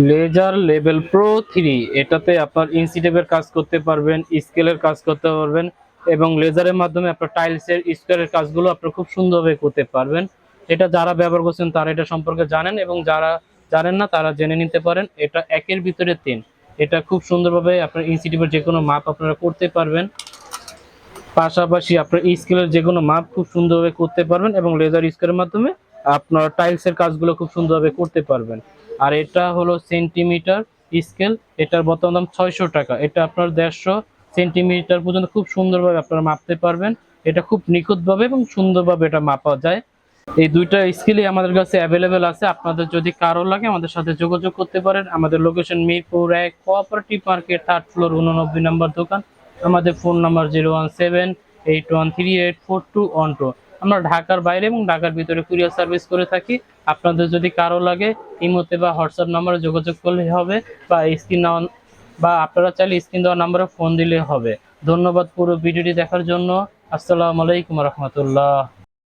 Laser level pro three এটাতে আপনার ইঞ্চি টেপের কাজ করতে পারবেন স্কেলের কাজ করতে পারবেন এবং লেজারের মাধ্যমে আপনার টাইলসের স্কোয়ারের কাজগুলো আপনার খুব সুন্দরভাবে করতে পারবেন। এটা যারা ব্যবহার করছেন তারা এটা সম্পর্কে জানেন এবং যারা জানেন না তারা জেনে নিতে পারেন। এটা একের ভিতরে তিন। এটা খুব সুন্দরভাবে আপনার ইঞ্চি টেপের যে কোনো মাপ আপনারা করতে পারবেন। পাশাপাশি আপনার স্কেলের যে কোনো মাপ খুব সুন্দরভাবে করতে পারবেন এবং লেজার স্কেলের মাধ্যমে আপনার টাইলসের কাজগুলো খুব সুন্দরভাবে করতে পারবেন। আর এটা হলো সেন্টিমিটার স্কেল এটার বর্তমান দাম ছয়শো টাকা। এটা আপনার দেড়শো সেন্টিমিটার পর্যন্ত খুব সুন্দরভাবে আপনারা মাপতে পারবেন। এটা খুব নিখুঁতভাবে এবং সুন্দরভাবে এটা মাপা যায়। এই দুইটা স্কেলই আমাদের কাছে অ্যাভেলেবেল আছে। আপনাদের যদি কারও লাগে আমাদের সাথে যোগাযোগ করতে পারেন। আমাদের লোকেশন মিরপুর এক কোঅপারেটিভ মার্কেট থার্ড ফ্লোর উননব্বই নম্বর দোকান। আমাদের phone number zero one seven eight one three eight four two one two আমরা ঢাকার বাইরে এবং ঢাকার ভিতরে কুরিয়ার সার্ভিস করে থাকি। আপনাদের যদি কারও লাগে, ইমোতে বা হোয়াটসঅ্যাপ নাম্বারে যোগাযোগ করলে হবে বা স্ক্রিন বা আপনারা চাইলে স্ক্রিন দেওয়া নাম্বারে ফোন দিলে হবে। ধন্যবাদ পুরো ভিডিওটি দেখার জন্য। আসসালামু আলাইকুম রহমতুল্লাহ।